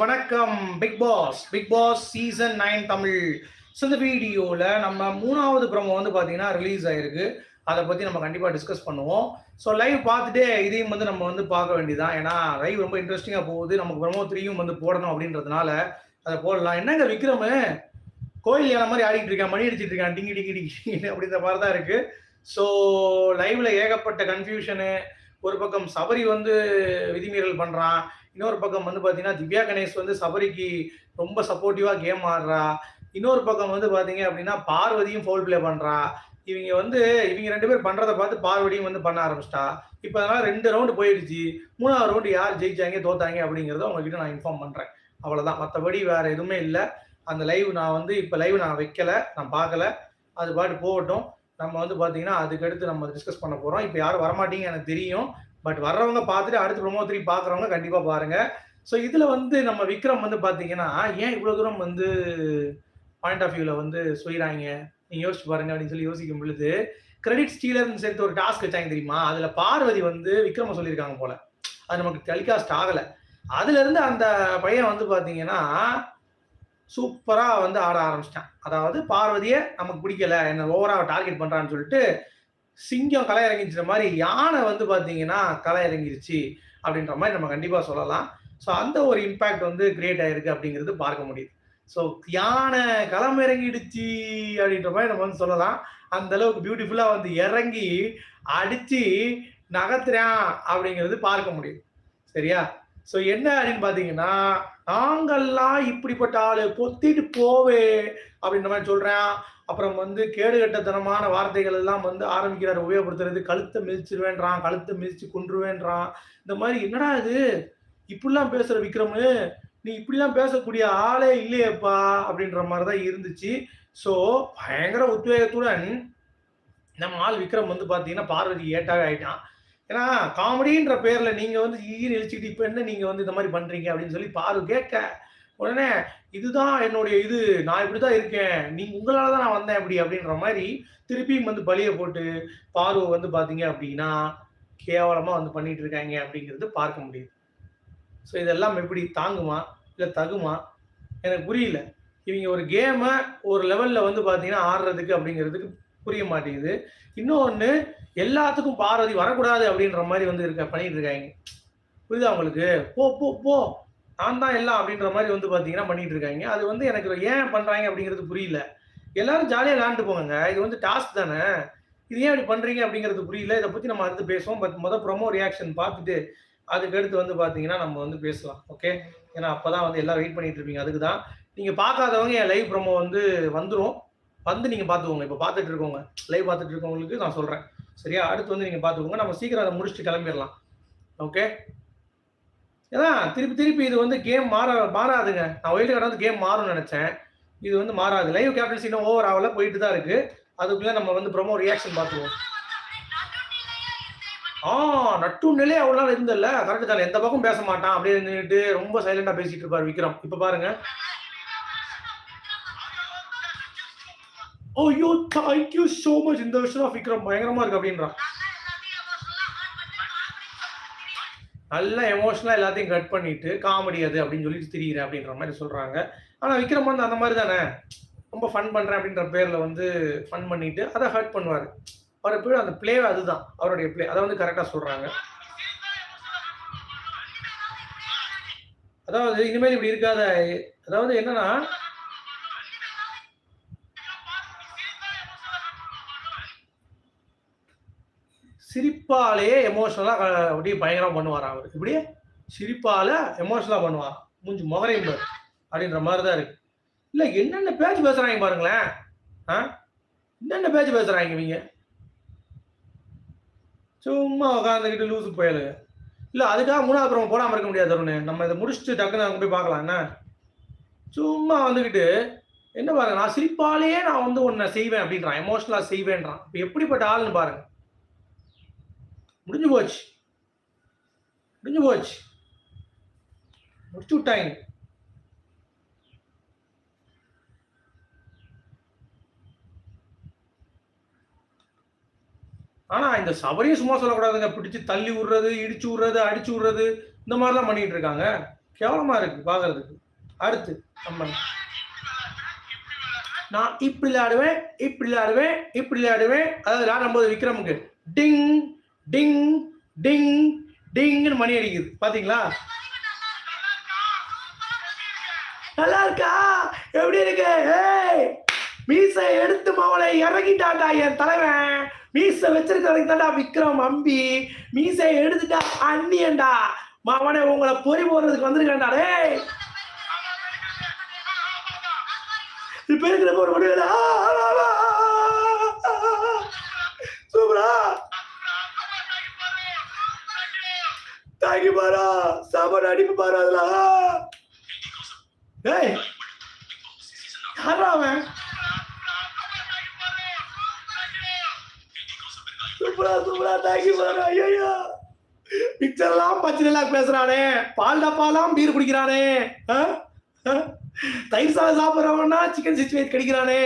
வணக்கம் Bigg Boss Bigg Boss season nine Tamil. So இந்த வீடியோவில் நம்ம மூணாவது ப்ரமோ வந்து பார்த்தீங்கன்னா ரிலீஸ் ஆயிருக்கு. அதை பற்றி நம்ம கண்டிப்பாக டிஸ்கஸ் பண்ணுவோம். ஸோ லைவ் பார்த்துட்டு இதையும் வந்து நம்ம வந்து பார்க்க வேண்டியதான் ஏன்னா லைவ் ரொம்ப இன்ட்ரெஸ்டிங்காக போகுது. நமக்கு ப்ரமோ த்ரீயும் வந்து போடணும் அப்படின்றதுனால அதை போடலாம். என்னங்க விக்ரம்? கோயில் யானை மாதிரி ஆடிட்டு இருக்கான். மணி அடிச்சிட்டு இருக்கான். டிங்கி டிங்கி டிங்கி அப்படின்ற மாதிரி தான் இருக்கு. ஸோ லைவ்ல ஏகப்பட்ட கன்ஃபியூஷனு ஒரு பக்கம் சபரி வந்து விதிமீறல் பண்றான் இன்னொரு பக்கம் வந்து பாத்தீங்கன்னா திவ்யா கணேஷ் வந்து சபரிக்கு ரொம்ப சப்போர்ட்டிவா கேம் ஆடுறா. இன்னொரு பக்கம் வந்து பாத்தீங்க அப்படின்னா பார்வதியும் ஃபோல் பிளே பண்றா. இவங்க வந்து இவங்க ரெண்டு பேர் பண்றதை பார்த்து பார்வதியும் வந்து பண்ண ஆரம்பிச்சிட்டா. இப்போ அதனால ரெண்டு ரவுண்டு போயிடுச்சு. மூணாவது ரவுண்டு யார் ஜெயிச்சாங்க தோத்தாங்க அப்படிங்கிறத உங்ககிட்ட நான் இன்ஃபார்ம் பண்றேன். அவ்வளவுதான். மற்றபடி வேற எதுவுமே இல்லை. அந்த லைவ் நான் வந்து இப்போ லைவ் நான் வைக்கல நான் பார்க்கல. அது பாட்டு போகட்டும். நம்ம வந்து பார்த்தீங்கன்னா அதுக்கடுத்து நம்ம டிஸ்கஸ் பண்ண போகிறோம் இப்போ யாரும் வரமாட்டீங்க எனக்கு தெரியும். பட் வர்றவங்க பார்த்துட்டு அடுத்து ப்ரொமோ த்ரீ பார்க்குறவங்க கண்டிப்பாக பாருங்க. ஸோ இதில் வந்து நம்ம விக்ரம் வந்து பார்த்தீங்கன்னா ஏன் இவ்வளோ தூரம் வந்து பாயிண்ட் ஆஃப் வியூவில் வந்து சொல்லிடுறாங்க நீங்கள் யோசிச்சு பாருங்க அப்படின்னு சொல்லி யோசிக்கும் பொழுது கிரெடிட் ஸ்டீலர்னு சேர்த்து ஒரு டாஸ்க் வச்சாங்க தெரியுமா? அதில் பார்வதி வந்து விக்ரம சொல்லியிருக்காங்க போல. அது நமக்கு டெலிகாஸ்ட் ஆகலை. அதுலேருந்து அந்த பையன் வந்து பார்த்தீங்கன்னா சூப்பராக வந்து ஆட ஆரம்பிச்சிட்டான். அதாவது பார்வதியை நமக்கு பிடிக்கல என்ன ஓவராக டார்கெட் பண்ணுறான்னு சொல்லிட்டு சிங்கம் களை இறங்கிச்சிற மாதிரி யானை வந்து பார்த்தீங்கன்னா களை இறங்கிருச்சு அப்படின்ற மாதிரி நம்ம கண்டிப்பாக சொல்லலாம். ஸோ அந்த ஒரு இம்பேக்ட் வந்து கிரியேட் ஆயிருக்கு அப்படிங்கிறது பார்க்க முடியுது. ஸோ யானை களம் இறங்கிடுச்சு அப்படின்ற மாதிரி நம்ம வந்து சொல்லலாம். அந்த அளவுக்கு பியூட்டிஃபுல்லாக வந்து இறங்கி அடித்து நகர்த்துறான் அப்படிங்கிறது பார்க்க முடியுது. சரியா? ஸோ என்ன அப்படின்னு பார்த்தீங்கன்னா நாங்கள்லாம் இப்படிப்பட்ட ஆளு பொத்திட்டு போவே அப்படின்ற மாதிரி சொல்றேன். அப்புறம் வந்து கேடுகட்டத்தனமான வார்த்தைகள் எல்லாம் வந்து ஆரம்பிக்கிறார் உபயோகப்படுத்துறது கழுத்தை மிதிச்சிருவேன்றான் கழுத்தை மிதிச்சு கொன்றுவேன்றான். இந்த மாதிரி என்னடா இது? இப்படிலாம் பேசுற விக்ரமு நீ இப்படிலாம் பேசக்கூடிய ஆளே இல்லையேப்பா அப்படின்ற மாதிரி தான் இருந்துச்சு. ஸோ பயங்கர உத்வேகத்துடன் நம்ம ஆள் விக்ரம் வந்து பார்த்தீங்கன்னா பார்வதி ஏட்டாவே ஆயிட்டான். ஏன்னா காமெடின்ற பேர்ல நீங்க வந்து ஈர் இழிச்சுக்கிட்டு இப்ப என்ன நீங்க வந்து இந்த மாதிரி பண்றீங்க அப்படின்னு சொல்லி பாரு கேட்க. உடனே இதுதான் என்னுடைய இது. நான் இப்படிதான் இருக்கேன். நீங்க உங்களால தான் நான் வந்தேன் அப்படி அப்படின்ற மாதிரி திருப்பியும் வந்து பலியை போட்டு பார்வை வந்து பாத்தீங்க அப்படின்னா கேவலமா வந்து பண்ணிட்டு இருக்காங்க அப்படிங்கிறது பார்க்க முடியுது. ஸோ இதெல்லாம் எப்படி? தாங்குமா? இல்லை தகுமா? எனக்கு புரியல. இவங்க ஒரு கேமை ஒரு லெவலில் வந்து பார்த்தீங்கன்னா ஆடுறதுக்கு அப்படிங்கிறதுக்கு புரிய மாட்டேங்குது. இன்னொன்று எல்லாத்துக்கும் பார்வதி வரக்கூடாது அப்படின்ற மாதிரி வந்து இருக்க பண்ணிட்டு இருக்காங்க. புரியுதா உங்களுக்கு? போ போ போ. நான் தான் எல்லாம் அப்படின்ற மாதிரி வந்து பார்த்தீங்கன்னா பண்ணிட்டு இருக்காங்க. அது வந்து எனக்கு ஏன் பண்றாங்க அப்படிங்கிறது புரியல. எல்லாரும் ஜாலியாக விளாண்டு போங்க இது வந்து டாஸ்க் தானே? இது ஏன் இப்படி பண்றீங்க அப்படிங்கிறது புரியல. இதை பத்தி நம்ம அடுத்து பேசுவோம். பட் மொதல் ப்ரொமோ ரியாக்ஷன் பார்த்துட்டு அதுக்கடுத்து வந்து பார்த்தீங்கன்னா நம்ம வந்து பேசலாம். ஓகே ஏன்னா அப்பதான் வந்து எல்லாம் வெயிட் பண்ணிட்டு இருப்பீங்க. அதுக்கு தான் நீங்க பார்க்காதவங்க என் லைவ் ப்ரொமோ வந்து வந்துடும் வந்து நீங்க பார்த்துக்கோங்க இப்போ பார்த்துட்டு இருக்கோங்க லைவ் பார்த்துட்டு இருக்கவங்களுக்கு நான் சொல்றேன். சரியா? அடுத்து வந்து நீங்க பார்த்துக்கோங்க நம்ம சீக்கிரம் அதை முடிச்சுட்டு கிளம்பிடலாம். ஓகே ஏன்னா திருப்பி திருப்பி இது வந்து கேம் மாற மாறாதுங்க. நான் ஒயில்டு கார்டு வந்து கேம் மாறும்னு நினைச்சேன். இது வந்து மாறாது. லைவ் கேப்டன்சி இன்னும் ஓவர் ஆகல போயிட்டு தான் இருக்கு. அதுக்குள்ள நம்ம வந்து ப்ரொமோ ரியாக்ஷன் பார்த்துருவோம் ஆ நட்டு அவ்வளோ நாள் இருந்தல கரெக்டு தானே. எந்த பக்கம் பேச மாட்டான். அப்படியே நின்றுட்டு ரொம்ப சைலண்டா பேசிட்டு இருப்பார் விக்ரம். இப்ப பாருங்க. ஐயோ தேங்க்யூ சோ மச் இந்த வருஷம் தான் விக்ரம் பயங்கரமா இருக்கு அப்படின்றான் நல்லா எமோஷனலா எல்லாத்தையும் கட் பண்ணிட்டு காமெடி அது அப்படின்னு சொல்லி திரியிறேன் அப்படின்ற மாதிரி சொல்றாங்க. ஆனா விக்ரம் வந்து அந்த மாதிரி தானே? ரொம்ப ஃபன் பண்றேன் அப்படின்ற பேர்ல வந்து ஃபன் பண்ணிட்டு அதை ஹர்ட் பண்ணுவாரு. அவர் எப்பயும் அந்த பிளே அதுதான் அவருடைய பிளே அதை வந்து கரெக்டா சொல்றாங்க. அதாவது இனிமேல் இப்படி இருக்காத. அதாவது என்னன்னா சிரிப்பாலேயே எமோஷனலாக அப்படியே பயங்கரமாக பண்ணுவாராம் அவர். இப்படியே சிரிப்பால எமோஷனலாக பண்ணுவார் மூஞ்சி முகரையும் பாரு அப்படின்ற மாதிரி தான் இருக்கு. இல்லை என்னென்ன பேச்சு பேசுகிறாங்க பாருங்களேன். ஆ? என்னென்ன பேச்சு பேசுகிறாங்க இவங்க? சும்மா உட்காந்துக்கிட்டு லூசு புயலுங்க இல்லை அதுக்காக மூணாவது அப்புறம் போடாமல் இருக்க முடியாது தருணு. நம்ம இதை முடிச்சுட்டு டக்குன்னு அங்கே போய் பார்க்கலாம் என்ன? சும்மா வந்துக்கிட்டு என்ன பாருங்க நான் சிரிப்பாலேயே நான் வந்து உன்னை செய்வேன் அப்படின்றான். எமோஷனலாக செய்வேன்றான். இப்போ எப்படிப்பட்ட ஆள்னு பாருங்க. முடிஞ்சு போச்சு. முடிஞ்சு போச்சு. முடிச்சு விட்டாங்க ஆனா இந்த சபரியும் சும்மா சொல்லக்கூடாதுங்க. பிடிச்சு தள்ளி விடுறது இடிச்சு விடுறது அடிச்சு விடுறது இந்த மாதிரிலாம் பண்ணிட்டு இருக்காங்க. கேவலமா இருக்கு பாக்குறதுக்கு. அடுத்து நம்ம நான் இப்படி விளையாடுவேன் இப்படி விளையாடுவேன் இப்படி விளையாடுவேன். அதாவது விளையாடும் போது விக்ரமுக்கு டிங் டிங் டிங் டிங்னு மணி அடிக்குது. பாத்தீங்களா? நல்லா இருக்கா எப்படி இருக்கு? ஏய் மீசை எடுத்து மவளை இறங்கிட்டாண்டா என் தலைவன். மீசை வச்சிருக்கிறதுக்கு தாண்டா விக்ரம் அம்பி. மீசை எடுத்துட்டா அண்ணியன்டா. மவனை உங்களை பொறி போடுறதுக்கு வந்திருக்கான்டா டே இப்ப இருக்கிற போற ஒரு அடிப்பு பாரு அதுல. ஏய் யாரா அவன்? சூப்பரா சூப்பரா தாங்கி பாரு ஐயோ பிக்சர்லாம் பச்சைலாம் பேசுறானே. பால் டப்பாலாம் பீர் குடிக்கிறானே. தயிர் சாதம் சாப்பிட்றவனா சிக்கன் சிக்ஸ்டி ஃபைவ் கடிக்கிறானே.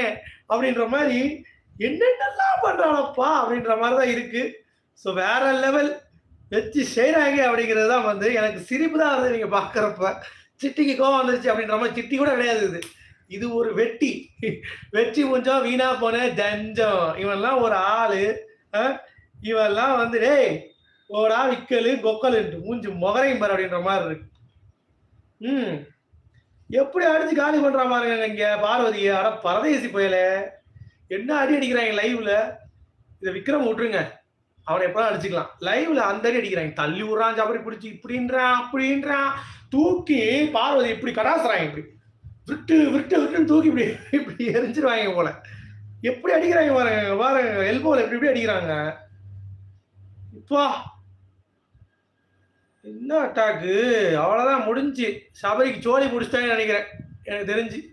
அப்படின்ற மாதிரி என்னென்னலாம் பண்றானப்பா அப்படின்ற மாதிரி தான் இருக்கு. ஸோ வேற லெவல் வச்சு செய்கிறாங்க அப்படிங்கிறது தான் வந்து எனக்கு சிரிப்பு தான் வருது நீங்கள் பார்க்குறப்ப சிட்டிக்கு கோவம் வந்துருச்சு அப்படின்ற மாதிரி சிட்டி கூட கிடையாது இது. இது ஒரு வெட்டி. வெற்றி முஞ்சம் வீணா போன ஜஞ்சம் இவன்லாம் ஒரு ஆளு. ஆ? வந்து டேய் ஓடா விக்கலு கொக்கலுன்ட்டு மூஞ்சி முகரையும் பாரு அப்படின்ற மாதிரி இருக்கு. ம். எப்படி அடிச்சு காலி பண்ற மாதிரி இங்க பார்வதிய. அட பரதேசி புயல. என்ன அடி அடிக்கிறாங்க லைவ்ல இதை விக்ரம் விட்டுருங்க. அவனை எப்பதான் அடிச்சுக்கலாம். லைவ்ல அந்த அடி அடிக்கிறாங்க. தள்ளி விடுறான் ஜபரி பிடிச்சி இப்படின்றான் அப்படின்றான். தூக்கி பார்வதி இப்படி கடாசுறாங்க இப்படி. விட்டு விட்டு விட்டுன்னு தூக்கி இப்படி இப்படி எரிஞ்சிருவாங்க போல. எப்படி அடிக்கிறாங்க பாருங்க பாருங்க எல்போல எப்படி எப்படி அடிக்கிறாங்க. இப்போ என்ன அட்டாக்கு அவ்வளோதான் முடிஞ்சு. சபரிக்கு சோழி முடிச்சிட்டாங்கன்னு நினைக்கிறேன். எனக்கு தெரிஞ்சு.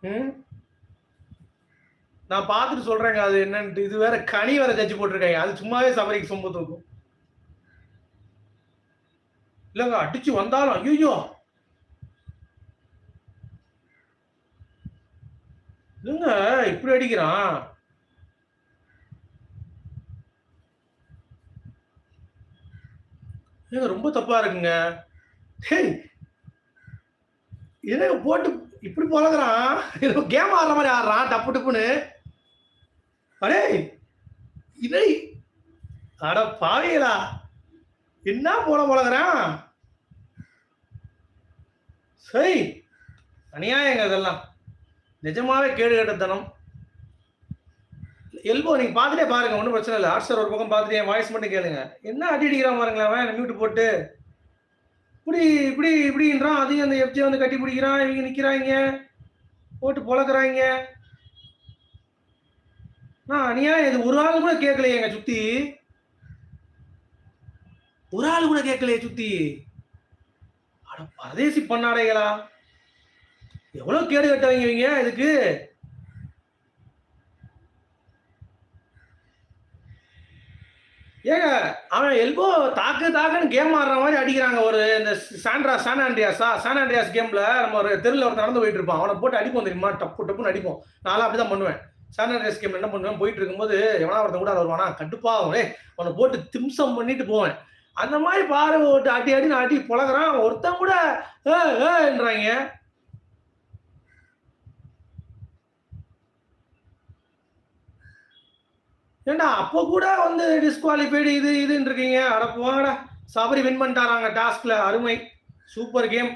ம்? நான் பார்த்துட்டு சொல்றேங்க அது என்னன்ட்டு இது வேற கனி வேற தச்சு போட்டிருக்காங்க. அது சும்மாவே சபரிக்கு சொம்பு தூக்கும். இல்லைங்க அடிச்சு வந்தாலும் ஐயோ இல்லைங்க இப்படி அடிக்கிறான். ஏங்க ரொம்ப தப்பா இருக்குங்க. டேய்! போட்டு இப்படி பழகுறான்? ஏதோ கேம் ஆடுற மாதிரி ஆடுறான் டப்பு டப்புன்னு. அடே இதை அட பாவையலா என்ன போல பழகுறான்? சரி அநியாயங்க இதெல்லாம். நிஜமாவே கேடு கட்டத்தனம். எல்போ நீங்க பார்த்துட்டே பாருங்க ஒன்றும் பிரச்சனை இல்லை. ஹாட்ஸ்டார் ஒரு பக்கம் பார்த்துட்டு என் வாய்ஸ் மட்டும் கேளுங்க. என்ன அடி அடிக்கிறான் பாருங்களேன் அவன் மியூட் போட்டு. இப்படி இப்படி இப்படின்றான். அதையும் அந்த எஃப்ஜி வந்து கட்டி பிடிக்கிறான். இவங்க நிற்கிறாங்க போட்டு பொழக்கிறாங்க. நான் அநியாயம் இது ஒரு ஆள் கூட கேட்கலையே எங்க சுத்தி. ஒரு ஆள் கூட கேட்கலையே சுத்தி. அட பரதேசி பண்ணாடைகளா? எவ்வளவு கேடு கட்டவங்க இவங்க இதுக்கு? ஏங்க அவன் எல்போ தாக்கு தாக்குன்னு கேம் ஆடுற மாதிரி அடிக்கிறாங்க ஒரு இந்த சாண்ட்ரா சான் ஆண்ட்ரியாஸா? சான் ஆண்ட்ரியாஸ் கேம்ல நம்ம ஒரு தெருவில் ஒருத்தர் நடந்து போயிட்டு இருப்பான். அவனை போட்டு அடிப்போம் தெரியுமா? டப்பு டப்புன்னு அடிப்போம். நானும் அப்படிதான் பண்ணுவேன். சான் ஆண்ட்ரியாஸ் என்ன பண்ணுவேன்? போயிட்டு இருக்கும்போது எவனா ஒருத்தன் கூட வருவானா? கட்டுப்பாகும் உன்னை போட்டு திம்சம் பண்ணிட்டு போவேன். அந்த மாதிரி பாரு ஓட்டு அடி அடி அடி பழகுறான் ஒருத்தன் கூட ஏன்றாங்க ஏண்டா அப்போ கூட வந்து டிஸ்குவாலிஃபைடு இது இதுன்னு இருக்கீங்க. அட போங்கடா. சபரி வின் பண்ணிட்டாராங்க டாஸ்க்ல. அருமை. Super game.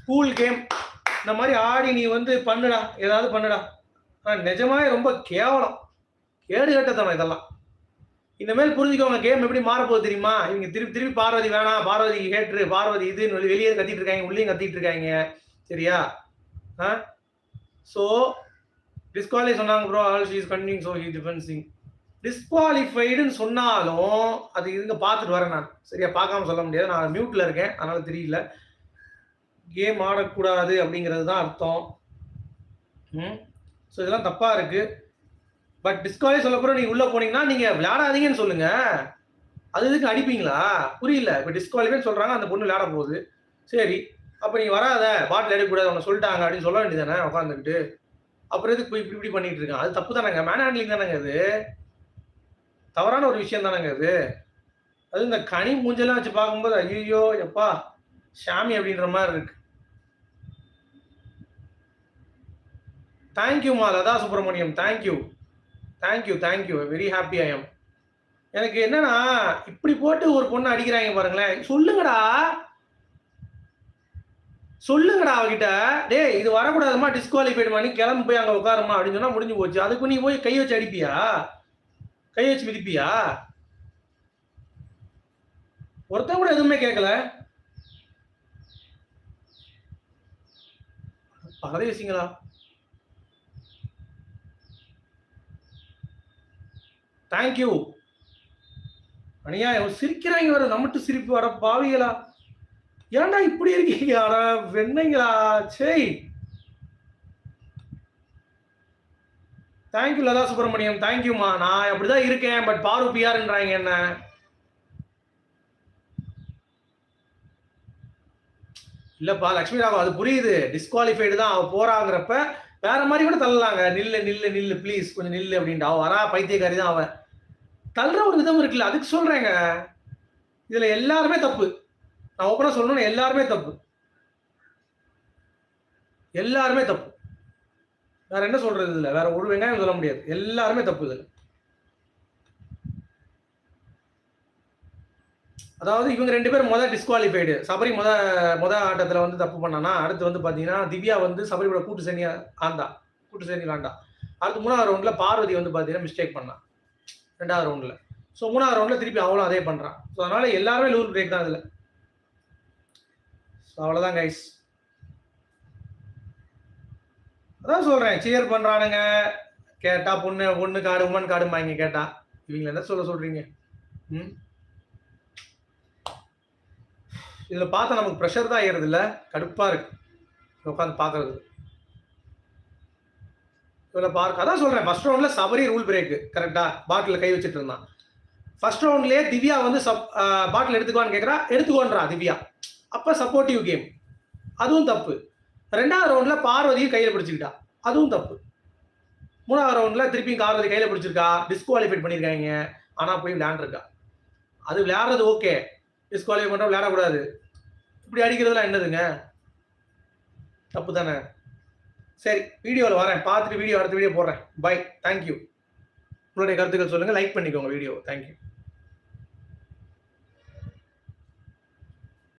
School game. இந்த மாதிரி ஆடி நீ வந்து பண்ணுடா. ஏதாவது பண்ணுடா. ஆனால் நிஜமாவே ரொம்ப கேவலம். கேடு கட்டத்தனம் இதெல்லாம். இனிமேல் புரிஞ்சுக்கோங்க கேம் எப்படி மாறப்போகுது தெரியுமா? இவங்க திருப்பி திருப்பி பார்வதி வேணாம் பார்வதிக்கு கேட்டுரு பார்வதி இதுன்னு சொல்லி வெளியே கத்திட்டு இருக்காங்க உள்ளேயும் கத்திட்டு இருக்காங்க. சரியா? ஆ? ஸோ டிஸ்குவாலிஃபை சொன்னாங்க bro all she is counting so he defending டிஸ்குவாலிஃபைடுன்னு சொன்னாலும் அது இருங்க பார்த்துட்டு வரேன் நான். சரியா? பார்க்காம சொல்ல முடியாது. நான் மியூட்டில் இருக்கேன் அதனால தெரியல. கேம் ஆடக்கூடாது அப்படிங்கிறது தான் அர்த்தம். ம்? ஸோ இதெல்லாம் தப்பாக இருக்குது பட் டிஸ்கவரி சொல்ல போகிற நீங்கள் உள்ளே போனீங்கன்னா நீங்கள் விளையாடாதீங்கன்னு சொல்லுங்கள் அது இதுக்கு அடிப்பீங்களா? புரியல. இப்போ டிஸ்குவாலிஃபைன்னு சொல்கிறாங்க அந்த பொண்ணு விளையாட போகுது. சரி. அப்போ நீ வராத பாட்டில் எடுக்கக்கூடாது உன்னை சொல்லிட்டாங்க அப்படின்னு சொல்ல வேண்டியதானே உட்காந்துக்கிட்டு அப்புறம் எதுக்கு போய் இப்படி இப்படி பண்ணிட்டு இருக்கான் அது தப்பு தானேங்க. மேன் ஹேண்ட்லிங் தானேங்க அது தவறான ஒரு விஷயம் தானேங்க அது அது இந்த கனி மூஞ்செல்லாம் வச்சு பார்க்கும்போது ஐயோ எப்பா சாமி அப்படின்ற மாதிரி இருக்கு. தேங்க்யூமா Latha Subramaniam. Thank you thank you thank you very happy I am எனக்கு என்னன்னா இப்படி போட்டு ஒரு பொண்ணு அடிக்கிறாங்க பாருங்களேன். சொல்லுங்கடா. சொல்லுங்கடா அவகிட்ட. டேய் இது வரக்கூடாதுமா டிஸ்குவாலிஃபைடு பண்ணி கிளம்பி போய் அங்கே உட்காருமா அப்படின்னு சொன்னால் முடிஞ்சு போச்சு. அதுக்கு நீ போய் கை வச்சு அடிப்பியா? கை வச்சு மிதிப்பியா? ஒருத்தன் கூட எதுவுமே கேட்கல பரதேசிங்களா? தேங்க்யூ அநியாயம் சிரிக்கிறாங்க வர நம்மட்டு சிரிப்பு வர பாவிகளா. ஏன்டா இப்படி இருக்கீங்க? ஆனா வெண்ணைங்களா? சேய் தேங்க்யூ லதா சுப்பிரமணியம். தேங்க்யூமா நான் அப்படிதான் இருக்கேன் பட் பாரு பிஆர்ன்றாங்க என்ன. இல்லப்பா லக்ஷ்மி ராவ் அது புரியுது. டிஸ்குவாலிஃபைடு தான் அவ போறாங்கிறப்ப வேற மாதிரி கூட தள்ளலாங்க. நில்லு நில்லு நில்லு ப்ளீஸ் கொஞ்சம் நில்லு அப்படின்ட்டு. அவன் வரா பைத்தியக்காரி தான் அவன். தள்ளுற ஒரு விதம் இருக்குல்ல. அதுக்கு சொல்றேங்க. இதுல எல்லாருமே தப்பு. நான் ஓப்பனா சொல்லணும் எல்லாருமே தப்பு. எல்லாருமே தப்பு. வேற என்ன சொல்றது இதுல வேற ஒரு வெங்காயம் சொல்ல முடியாது. எல்லாருமே தப்பு இதுல. அதாவது இவங்க ரெண்டு பேரும் மொதல் டிஸ்குவாலிஃபைடு சபரி முத மொத ஆட்டத்தில் வந்து தப்பு பண்ணானா அடுத்து வந்து பார்த்தீங்கன்னா திவ்யா வந்து சபரியோட கூட்டு சனியா ஆந்தா கூட்டு சனி ஆண்டா அடுத்து மூணாவது ரவுண்டில் பார்வதி வந்து பார்த்தீங்கன்னா மிஸ்டேக் பண்ணான் ரெண்டாவது ரவுண்டில் ஸோ மூணாவது ரவுண்டில் திருப்பி அவளும் அதே பண்ணுறான் ஸோ அதனால எல்லாருமே லூல் பிரேக் தான் இதில். ஸோ அவ்வளோதான் கைஸ் அதான் சொல்கிறேன் சியர் பண்ணுறானுங்க கேட்டா பொண்ணு பொண்ணு காடு உமன் காடுமாங்க கேட்டா. இவங்களை என்ன சொல்ல சொல்கிறீங்க ம்? இதில் பார்த்தா நமக்கு ப்ரெஷர் தான் ஆகிறது இல்லை? கடுப்பாக இருக்கு. உட்காந்து பார்க்கறது. இதில் பார்க்க அதான் சொல்கிறேன் ஃபர்ஸ்ட் ரவுண்டில் சபரி ரூல் பிரேக்கு கரெக்டாக பாட்டில் கை வச்சுட்டு இருந்தான். ஃபர்ஸ்ட் ரவுண்ட்லேயே திவ்யா வந்து சப் பாட்டில் எடுத்துக்குவான்னு கேட்குறா எடுத்துக்கோன்றா திவ்யா. அப்போ சப்போர்ட்டிவ் கேம் அதுவும் தப்பு. ரெண்டாவது ரவுண்டில் பார்வதியும் கையில் பிடிச்சிக்கிட்டா. அதுவும் தப்பு. மூணாவது ரவுண்டில் திருப்பியும் பார்வதி கையில் பிடிச்சிருக்கா. டிஸ்குவாலிஃபைட் பண்ணியிருக்காங்க. ஆனால் போய் விளையாண்டுருக்கா. அது விளையாடுறது ஓகே டிஸ்குவாலிஃபை பண்ணுற விளையாடக்கூடாது. இப்படி அடிக்கிறதுலாம் என்னதுங்க? தப்பு தானே சரி வீடியோவில் வரேன். பார்த்துட்டு வீடியோ அடுத்த வீடியோ போடுறேன். பை தேங்க்யூ உங்களுடைய கருத்துக்கள் சொல்லுங்கள் லைக் பண்ணிக்கோங்க வீடியோ தேங்க்யூ